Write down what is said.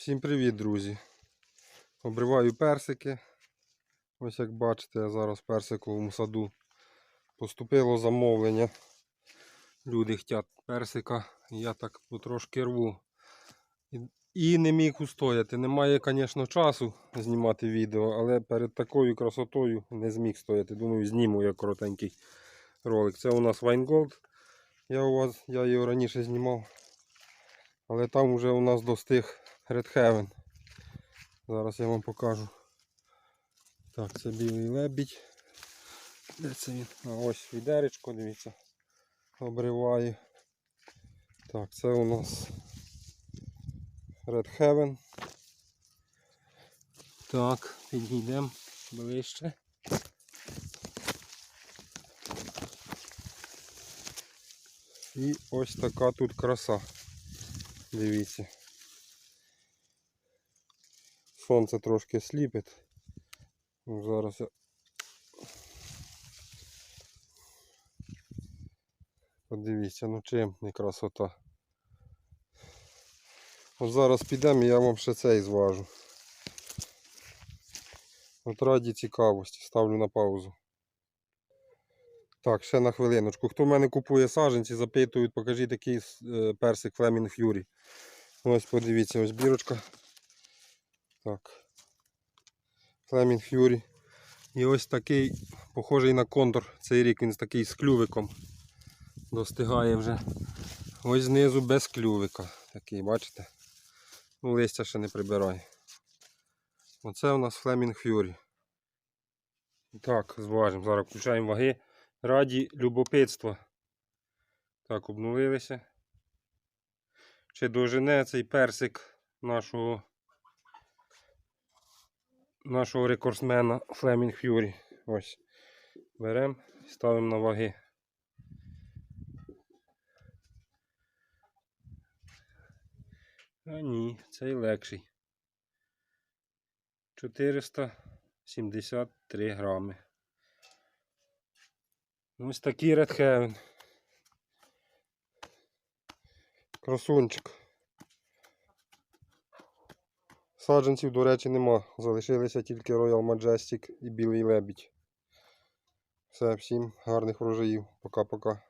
Всім привіт, друзі! Обриваю персики. Ось як бачите, я зараз в персиковому саду. Поступило замовлення. Люди хочуть персика. Я так потрошки рву. І, не міг устояти. Немає, звісно, часу знімати відео, але перед такою красотою не зміг стояти. Думаю, зніму я коротенький ролик. Це у нас Вайнголд. Я я його раніше знімав. Але там вже у нас достиг Heaven. Зараз я вам покажу. Так, це білий лебідь. Де це він? А ось відеречко, дивіться. Обриває. Так, це у нас Red Heaven. Так, підійдемо ближче. І ось така тут краса. Дивіться. Сонце трошки сліпить. Ну, Зараз я. Подивіться, ну чим не красота. От зараз підемо і я вам ще цей зважу. От раді цікавості, ставлю на паузу. Так, ще на хвилиночку. Хто в мене купує саджанці, запитують, покажіть такий е, персик Flaming Fury. Ось подивіться, ось бірочка. Так. Flaming Fury. І ось такий, похожий на контур. Цей рік він такий з клювиком. Достигає вже. Ось знизу без клювика. Такий, бачите? Ну, листя ще не прибирає. Оце у нас Flaming Fury. Так, зважимо. Зараз включаємо ваги. Раді любопитства. Так, обнулилися. Чи дожене цей персик нашого нашого рекордсмена Flaming Fury. Ось. Беремо, ставимо на ваги. А ні, цей легший. 473 грами. Ось такий Heaven. Красунчик. Саджанців, до речі, нема. Залишилися тільки Royal Majestic і білий лебідь. Все, всім гарних врожаїв. Пока-пока.